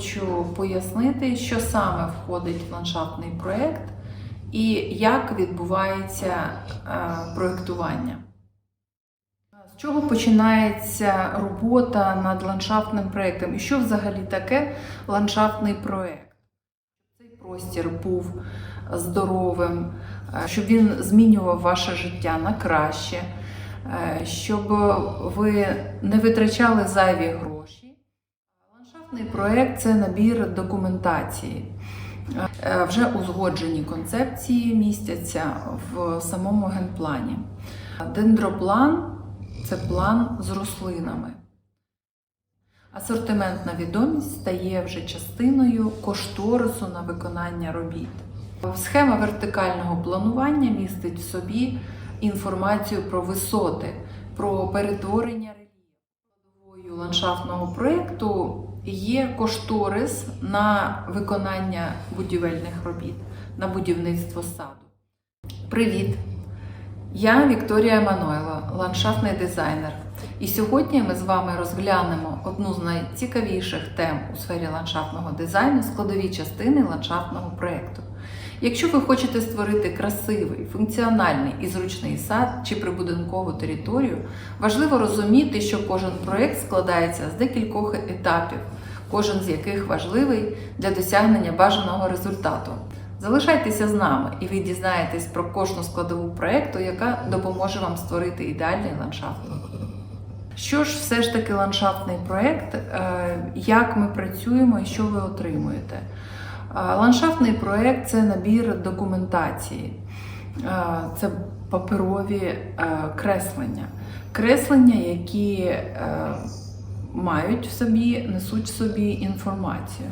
хочу пояснити, що саме входить в ландшафтний проєкт і як відбувається е, проєктування. З чого починається робота над ландшафтним проєктом? І що взагалі таке ландшафтний проєкт? Цей простір був здоровим, е, щоб він змінював ваше життя на краще, е, щоб ви не витрачали зайві гроші. Ландшафтний проєкт це набір документації. Е, Вже узгоджені концепції містяться в самому генплані. Дендроплан це план з рослинами. Асортиментна відомість стає вже частиною кошторису на виконання робіт. Схема вертикального планування містить в собі інформацію про висоти, про перетворення рельєфу. Ландшафтного проєкту є кошторис на виконання будівельних робіт, на будівництво саду. Привіт! Я Вікторія Еммануйло, ландшафтний дизайнер. І сьогодні ми з вами розглянемо одну з найцікавіших тем у сфері ландшафтного дизайну складові частини ландшафтного проєкту. Якщо ви хочете створити красивий, функціональний і зручний сад чи прибудинкову територію, важливо розуміти, що кожен проєкт складається з декількох етапів, кожен з яких важливий для досягнення бажаного результату. Залишайтеся з нами, і ви дізнаєтесь про кожну складову проєкту, яка допоможе вам створити ідеальний ландшафт. Що ж все ж таки ландшафтний проєкт, е, як ми працюємо і що ви отримуєте? Ландшафтний проєкт це набір документації, це паперові е, креслення. Креслення, які е, мають в собі, несуть в собі інформацію.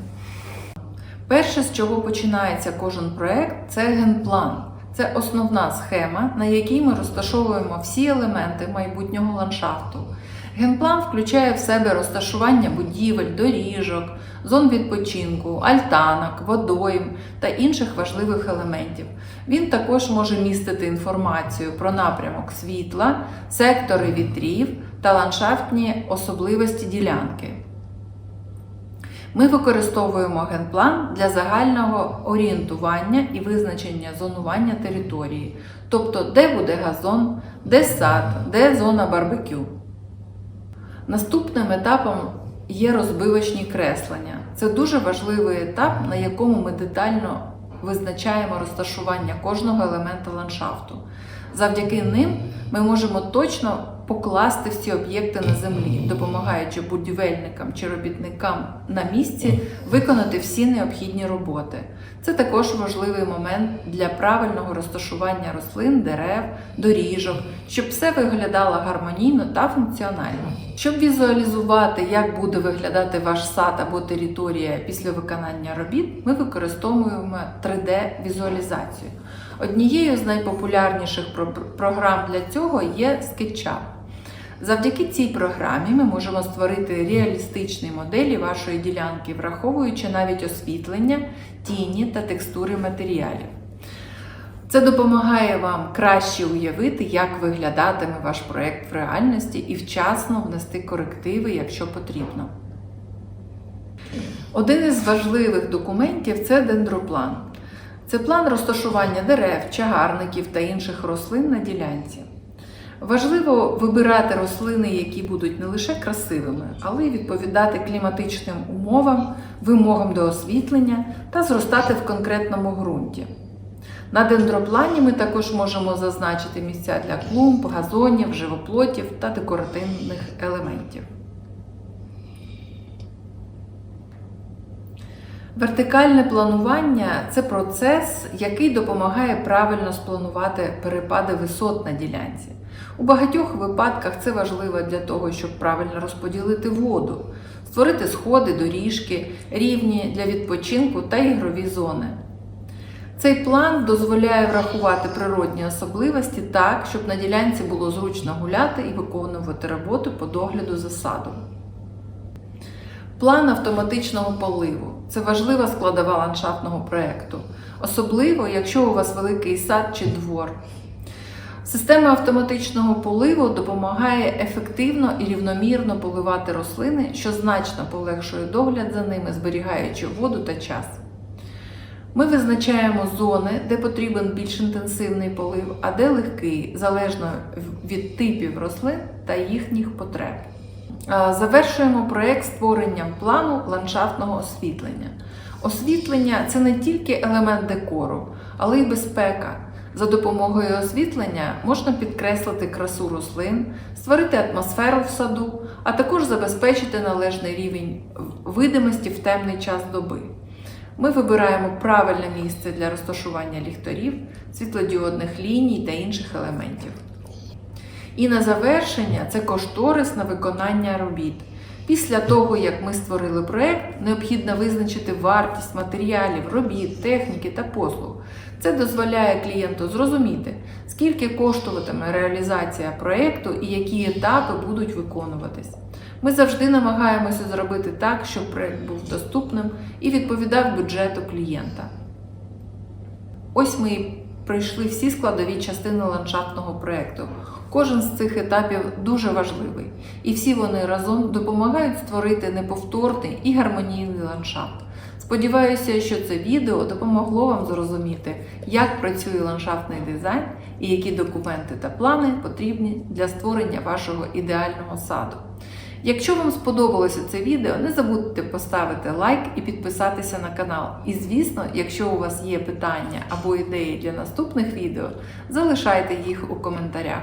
Перше, з чого починається кожен проєкт, це генплан. Це основна схема, на якій ми розташовуємо всі елементи майбутнього ландшафту. Генплан включає в себе розташування будівель, доріжок, зон відпочинку, альтанок, водойм та інших важливих елементів. Він також може містити інформацію про напрямок світла, сектори вітрів та ландшафтні особливості ділянки. Ми використовуємо генплан для загального орієнтування і визначення зонування території, тобто де буде газон, де сад, де зона барбекю. Наступним етапом є розбивочні креслення. Це дуже важливий етап, на якому ми детально визначаємо розташування кожного елемента ландшафту. Завдяки ним ми можемо точно покласти всі об'єкти на землі, допомагаючи будівельникам чи робітникам на місці виконати всі необхідні роботи. Це також важливий момент для правильного розташування рослин, дерев, доріжок, щоб все виглядало гармонійно та функціонально. Щоб візуалізувати, як буде виглядати ваш сад або територія після виконання робіт, ми використовуємо 3D-візуалізацію. Однією з найпопулярніших програм для цього є SketchUp. Завдяки цій програмі ми можемо створити реалістичні моделі вашої ділянки, враховуючи навіть освітлення, тіні та текстури матеріалів. Це допомагає вам краще уявити, як виглядатиме ваш проєкт в реальності і вчасно внести корективи, якщо потрібно. Один із важливих документів це дендроплан. Це план розташування дерев, чагарників та інших рослин на ділянці. Важливо вибирати рослини, які будуть не лише красивими, але й відповідати кліматичним умовам, вимогам до освітлення та зростати в конкретному ґрунті. На дендроплані ми також можемо зазначити місця для клумб, газонів, живоплотів та декоративних елементів. Вертикальне планування це процес, який допомагає правильно спланувати перепади висот на ділянці. У багатьох випадках це важливо для того, щоб правильно розподілити воду, створити сходи, доріжки, рівні для відпочинку та ігрові зони. Цей план дозволяє врахувати природні особливості так, щоб на ділянці було зручно гуляти і виконувати роботи по догляду за садом. План автоматичного поливу це важлива складова ландшафтного проєкту, особливо якщо у вас великий сад чи двор. Система автоматичного поливу допомагає ефективно і рівномірно поливати рослини, що значно полегшує догляд за ними, зберігаючи воду та час. Ми визначаємо зони, де потрібен більш інтенсивний полив, а де легкий, залежно від типів рослин та їхніх потреб. А, Завершуємо проєкт створенням плану ландшафтного освітлення. Освітлення це не тільки елемент декору, але й безпека. За допомогою освітлення можна підкреслити красу рослин, створити атмосферу в саду, а також забезпечити належний рівень видимості в темний час доби. Ми вибираємо правильне місце для розташування ліхтарів, світлодіодних ліній та інших елементів. І на завершення це кошторис на виконання робіт. Після того, як ми створили проект, необхідно визначити вартість матеріалів, робіт, техніки та послуг. Це дозволяє клієнту зрозуміти, скільки коштуватиме реалізація проекту і які етапи будуть виконуватись. Ми завжди намагаємося зробити так, щоб проект був доступним і відповідав бюджету клієнта. Ось ми і пройшли всі складові частини ландшафтного проекту. Кожен з цих етапів дуже важливий, і всі вони разом допомагають створити неповторний і гармонійний ландшафт. Сподіваюся, що це відео допомогло вам зрозуміти, як працює ландшафтний дизайн і які документи та плани потрібні для створення вашого ідеального саду. Якщо вам сподобалося це відео, не забудьте поставити лайк і підписатися на канал. І звісно, якщо у вас є питання або ідеї для наступних відео, залишайте їх у коментарях.